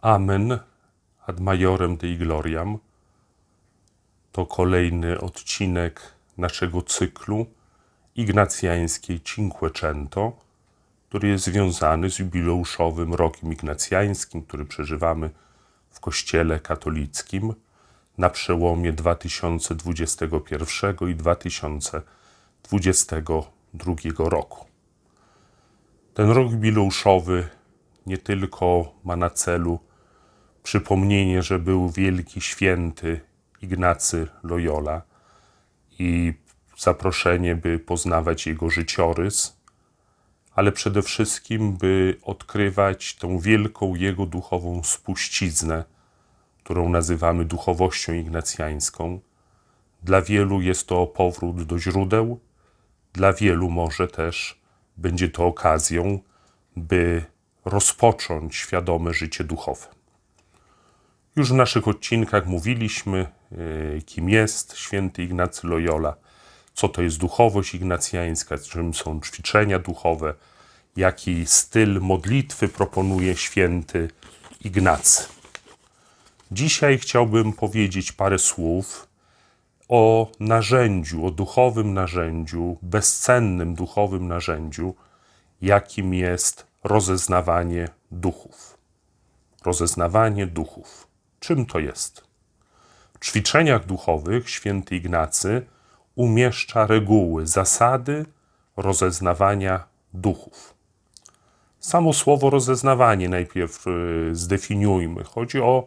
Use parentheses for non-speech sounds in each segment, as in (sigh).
Amen ad majorem Dei gloriam to kolejny odcinek naszego cyklu ignacjańskiej Cinquecento, który jest związany z jubileuszowym rokiem ignacjańskim, który przeżywamy w Kościele katolickim na przełomie 2021 i 2022 roku. Ten rok jubileuszowy nie tylko ma na celu przypomnienie, że był wielki święty Ignacy Loyola i zaproszenie, by poznawać jego życiorys, ale przede wszystkim, by odkrywać tą wielką jego duchową spuściznę, którą nazywamy duchowością ignacjańską. Dla wielu jest to powrót do źródeł, dla wielu może też będzie to okazją, by rozpocząć świadome życie duchowe. Już w naszych odcinkach mówiliśmy, yy, kim jest święty Ignacy Loyola, co to jest duchowość ignacjańska, czym są ćwiczenia duchowe, jaki styl modlitwy proponuje święty Ignacy. Dzisiaj chciałbym powiedzieć parę słów o narzędziu, o duchowym narzędziu, bezcennym duchowym narzędziu, jakim jest rozeznawanie duchów. Rozeznawanie duchów. Czym to jest? W ćwiczeniach duchowych święty Ignacy umieszcza reguły, zasady rozeznawania duchów. Samo słowo rozeznawanie najpierw y, zdefiniujmy. Chodzi o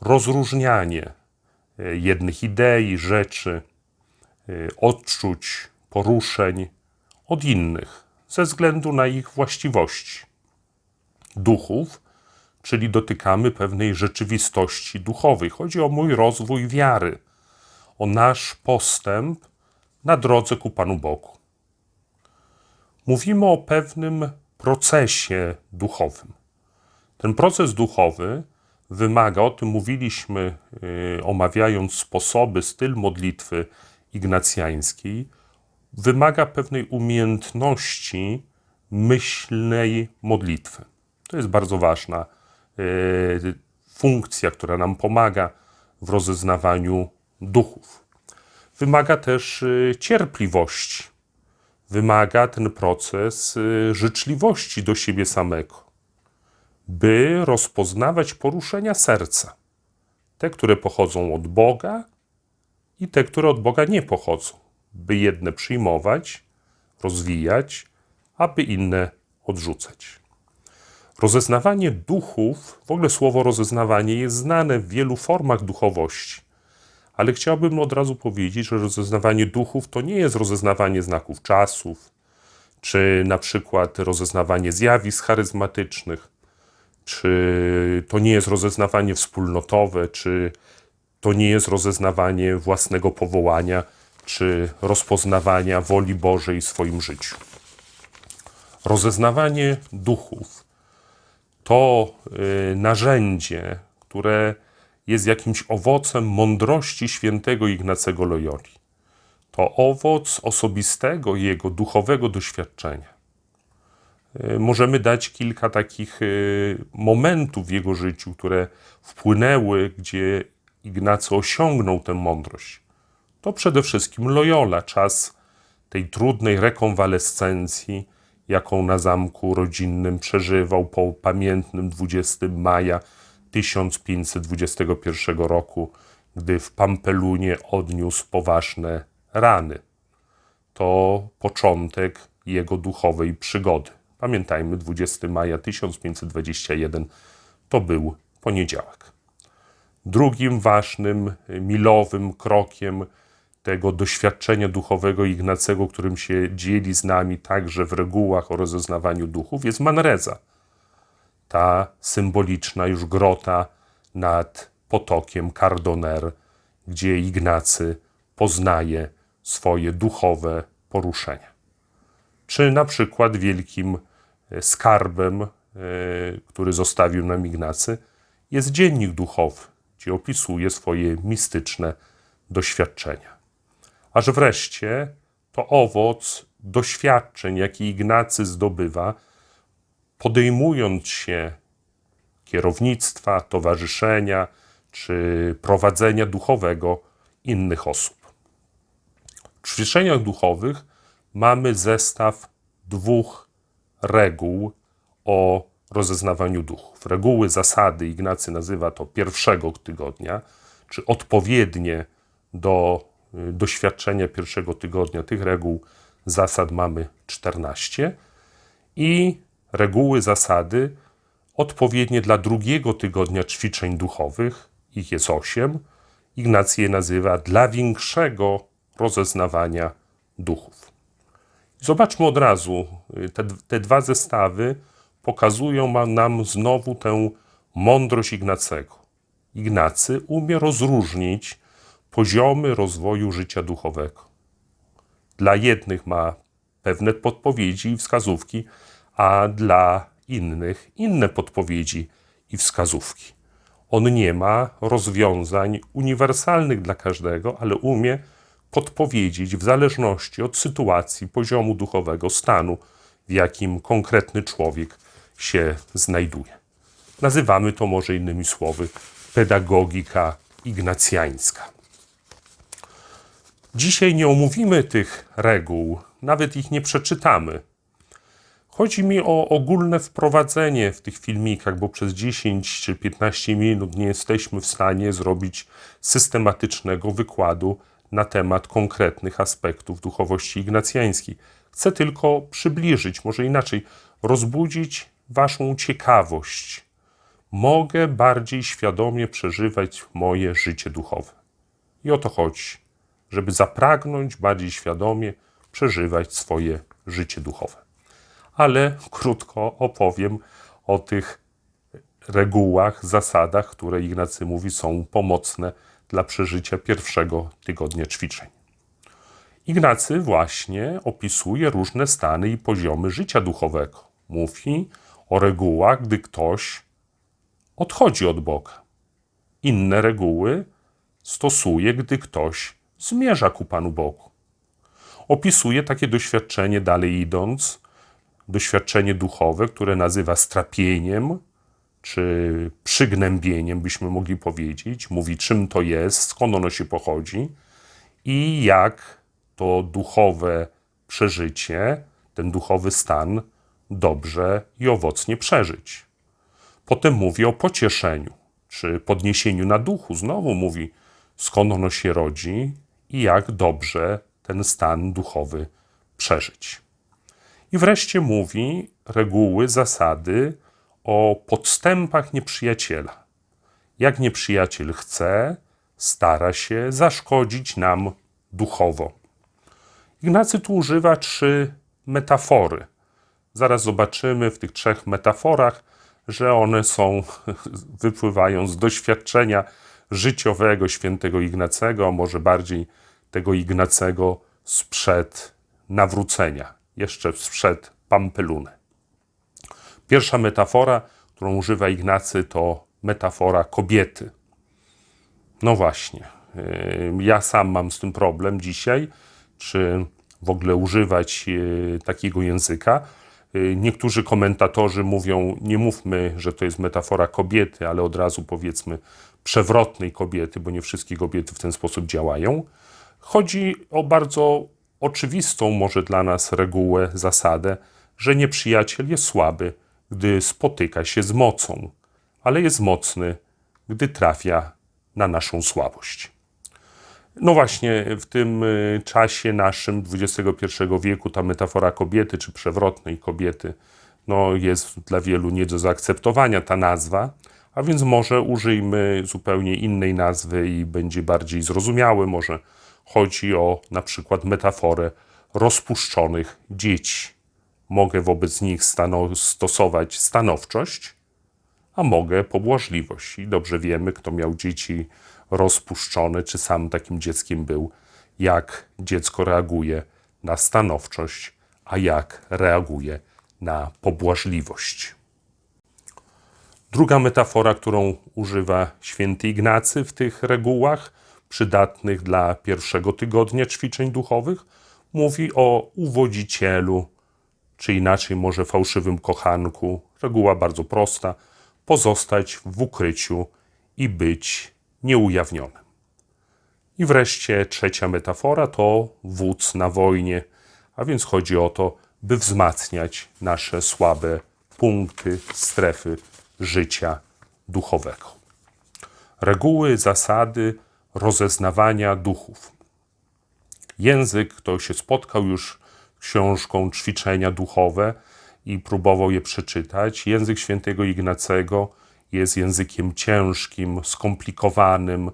rozróżnianie y, jednych idei, rzeczy, y, odczuć, poruszeń od innych ze względu na ich właściwości. Duchów, czyli dotykamy pewnej rzeczywistości duchowej. Chodzi o mój rozwój wiary, o nasz postęp na drodze ku Panu Bogu. Mówimy o pewnym procesie duchowym. Ten proces duchowy wymaga, o tym mówiliśmy, yy, omawiając sposoby, styl modlitwy ignacjańskiej, wymaga pewnej umiejętności myślnej modlitwy. To jest bardzo ważna funkcja, która nam pomaga w rozeznawaniu duchów. Wymaga też yy, cierpliwości. Wymaga ten proces yy, życzliwości do siebie samego, by rozpoznawać poruszenia serca. Te, które pochodzą od Boga i te, które od Boga nie pochodzą, by jedne przyjmować, rozwijać, aby inne odrzucać. Rozeznawanie duchów, w ogóle słowo rozeznawanie jest znane w wielu formach duchowości, ale chciałbym od razu powiedzieć, że rozeznawanie duchów to nie jest rozeznawanie znaków czasów, czy na przykład rozeznawanie zjawisk charyzmatycznych, czy to nie jest rozeznawanie wspólnotowe, czy to nie jest rozeznawanie własnego powołania, czy rozpoznawania woli Bożej w swoim życiu. Rozeznawanie duchów to y, narzędzie, które jest jakimś owocem mądrości świętego Ignacego Loyoli. To owoc osobistego jego duchowego doświadczenia. Y, Możemy dać kilka takich y, momentów w jego życiu, które wpłynęły, gdzie Ignacy osiągnął tę mądrość. To przede wszystkim Loyola, czas tej trudnej rekonwalescencji, jaką na zamku rodzinnym przeżywał po pamiętnym 20 maja 1521 roku, gdy w Pampelunie odniósł poważne rany. To początek jego duchowej przygody. Pamiętajmy, 20 maja 1521 to był poniedziałek. Drugim ważnym, milowym krokiem tego doświadczenia duchowego Ignacego, którym się dzieli z nami także w regułach o rozeznawaniu duchów, jest Manreza. Ta symboliczna już grota nad potokiem Cardoner, gdzie Ignacy poznaje swoje duchowe poruszenia. Czy na przykład wielkim e, skarbem, e, który zostawił nam Ignacy, jest dziennik duchowy, gdzie opisuje swoje mistyczne doświadczenia. Aż wreszcie to owoc doświadczeń, jaki Ignacy zdobywa, podejmując się kierownictwa, towarzyszenia czy prowadzenia duchowego innych osób. W ćwiczeniach duchowych mamy zestaw dwóch reguł o rozeznawaniu duchów. Reguły, zasady, Ignacy nazywa to pierwszego tygodnia, czy odpowiednie do doświadczenia pierwszego tygodnia. Tych reguł, zasad mamy 14 i reguły, zasady odpowiednie dla drugiego tygodnia ćwiczeń duchowych, ich jest 8. Ignacy je nazywa dla większego rozeznawania duchów. Zobaczmy od razu, y, te, te dwa zestawy pokazują nam znowu tę mądrość Ignacego. Ignacy umie rozróżnić poziomy rozwoju życia duchowego. Dla jednych ma pewne podpowiedzi i wskazówki, a dla innych inne podpowiedzi i wskazówki. On nie ma rozwiązań uniwersalnych dla każdego, ale umie podpowiedzieć w zależności od sytuacji, poziomu duchowego, stanu, w jakim konkretny człowiek się znajduje. Nazywamy to może innymi słowy pedagogika ignacjańska. Dzisiaj nie omówimy tych reguł, nawet ich nie przeczytamy. Chodzi mi o ogólne wprowadzenie w tych filmikach, bo przez 10 czy 15 minut nie jesteśmy w stanie zrobić systematycznego wykładu na temat konkretnych aspektów duchowości ignacjańskiej. Chcę tylko przybliżyć, może inaczej, rozbudzić Waszą ciekawość. Mogę bardziej świadomie przeżywać moje życie duchowe. I o to chodzi, żeby zapragnąć bardziej świadomie przeżywać swoje życie duchowe. Ale krótko opowiem o tych regułach, zasadach, które Ignacy mówi są pomocne dla przeżycia pierwszego tygodnia ćwiczeń. Ignacy właśnie opisuje różne stany i poziomy życia duchowego. Mówi o regułach, gdy ktoś odchodzi od Boga. Inne reguły stosuje, gdy ktoś zmierza ku Panu Bogu. Opisuje takie doświadczenie dalej idąc, doświadczenie duchowe, które nazywa strapieniem, czy przygnębieniem, byśmy mogli powiedzieć. Mówi, czym to jest, skąd ono się pochodzi i jak to duchowe przeżycie, ten duchowy stan dobrze i owocnie przeżyć. Potem mówi o pocieszeniu, czy podniesieniu na duchu. Znowu mówi, skąd ono się rodzi i jak dobrze ten stan duchowy przeżyć. I wreszcie mówi reguły, zasady, o podstępach nieprzyjaciela. Jak nieprzyjaciel chce, stara się zaszkodzić nam duchowo. Ignacy tu używa trzy metafory. Zaraz zobaczymy w tych trzech metaforach, że one są, (laughs) wypływają z doświadczenia życiowego świętego Ignacego, może bardziej tego Ignacego sprzed nawrócenia, jeszcze sprzed Pampeluny. Pierwsza metafora, którą używa Ignacy, to metafora kobiety. No właśnie, y, ja sam mam z tym problem dzisiaj, czy w ogóle używać y, takiego języka. Y, niektórzy komentatorzy mówią, nie mówmy, że to jest metafora kobiety, ale od razu powiedzmy przewrotnej kobiety, bo nie wszystkie kobiety w ten sposób działają. Chodzi o bardzo oczywistą może dla nas regułę, zasadę, że nieprzyjaciel jest słaby, gdy spotyka się z mocą, ale jest mocny, gdy trafia na naszą słabość. No właśnie, w tym y, czasie naszym XXI wieku ta metafora kobiety, czy przewrotnej kobiety, no jest dla wielu nie do zaakceptowania ta nazwa, a więc może użyjmy zupełnie innej nazwy i będzie bardziej zrozumiałe. Może chodzi o na przykład metaforę rozpuszczonych dzieci mogę wobec nich stano stosować stanowczość, a mogę pobłażliwość. I dobrze wiemy, kto miał dzieci rozpuszczone, czy sam takim dzieckiem był, jak dziecko reaguje na stanowczość, a jak reaguje na pobłażliwość. Druga metafora, którą używa święty Ignacy w tych regułach, przydatnych dla pierwszego tygodnia ćwiczeń duchowych, mówi o uwodzicielu, czy inaczej może fałszywym kochanku. Reguła bardzo prosta. pozostać w ukryciu i być nieujawnionym. I wreszcie trzecia metafora to wódz na wojnie, a więc chodzi o to, by wzmacniać nasze słabe punkty, strefy życia duchowego. Reguły, zasady rozeznawania duchów. Język, kto się spotkał już książką Ćwiczenia Duchowe i próbował je przeczytać, język świętego Ignacego jest językiem ciężkim, skomplikowanym,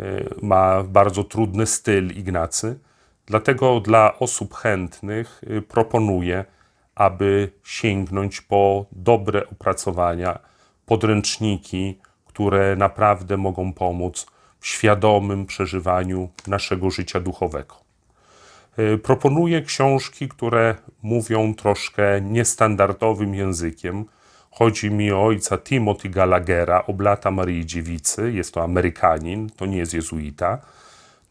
y, ma bardzo trudny styl Ignacy. Dlatego dla osób chętnych y, proponuję, aby sięgnąć po dobre opracowania, podręczniki, które naprawdę mogą pomóc w świadomym przeżywaniu naszego życia duchowego. Y, Proponuję książki, które mówią troszkę niestandardowym językiem. Chodzi mi o ojca Timothy Gallaghera, oblata Maryi Dziewicy. Jest to Amerykanin, to nie jest jezuita.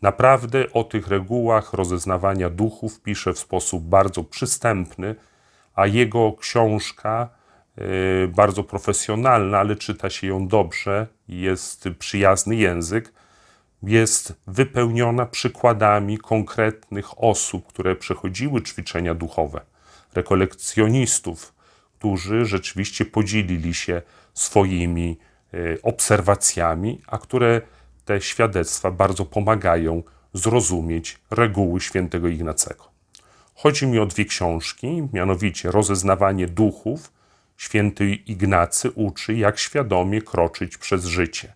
Naprawdę o tych regułach rozeznawania duchów pisze w sposób bardzo przystępny, a jego książka, bardzo profesjonalna, ale czyta się ją dobrze, jest przyjazny język, jest wypełniona przykładami konkretnych osób, które przechodziły ćwiczenia duchowe, rekolekcjonistów, którzy rzeczywiście podzielili się swoimi y, obserwacjami, a które te świadectwa bardzo pomagają zrozumieć reguły świętego Ignacego. Chodzi mi o dwie książki, mianowicie Rozeznawanie duchów. Święty Ignacy uczy, jak świadomie kroczyć przez życie.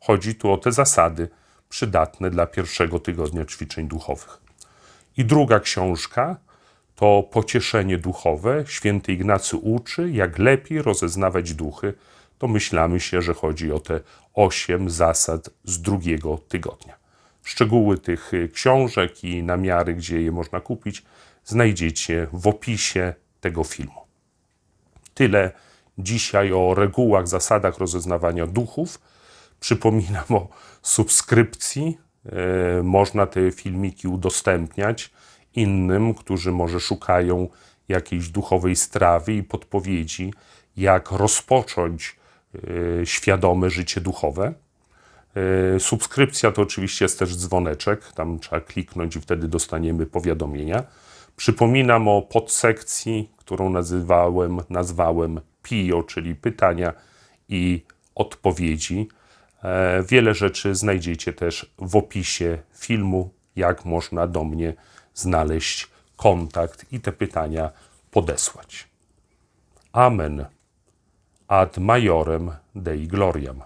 Chodzi tu o te zasady przydatne dla pierwszego tygodnia ćwiczeń duchowych. I druga książka to Pocieszenie duchowe. Święty Ignacy uczy, jak lepiej rozeznawać duchy. Domyślamy się, że chodzi o te osiem zasad z drugiego tygodnia. Szczegóły tych książek i namiary, gdzie je można kupić, znajdziecie w opisie tego filmu. Tyle dzisiaj o regułach, zasadach rozeznawania duchów. Przypominam o subskrypcji. E, Można te filmiki udostępniać innym, którzy może szukają jakiejś duchowej strawy i podpowiedzi, jak rozpocząć e, świadome życie duchowe. E, Subskrypcja to oczywiście jest też dzwoneczek, tam trzeba kliknąć i wtedy dostaniemy powiadomienia. Przypominam o podsekcji, którą nazywałem, nazwałem PIO, czyli pytania i odpowiedzi. E, Wiele rzeczy znajdziecie też w opisie filmu, jak można do mnie znaleźć kontakt i te pytania podesłać. Amen. Ad majorem Dei gloriam.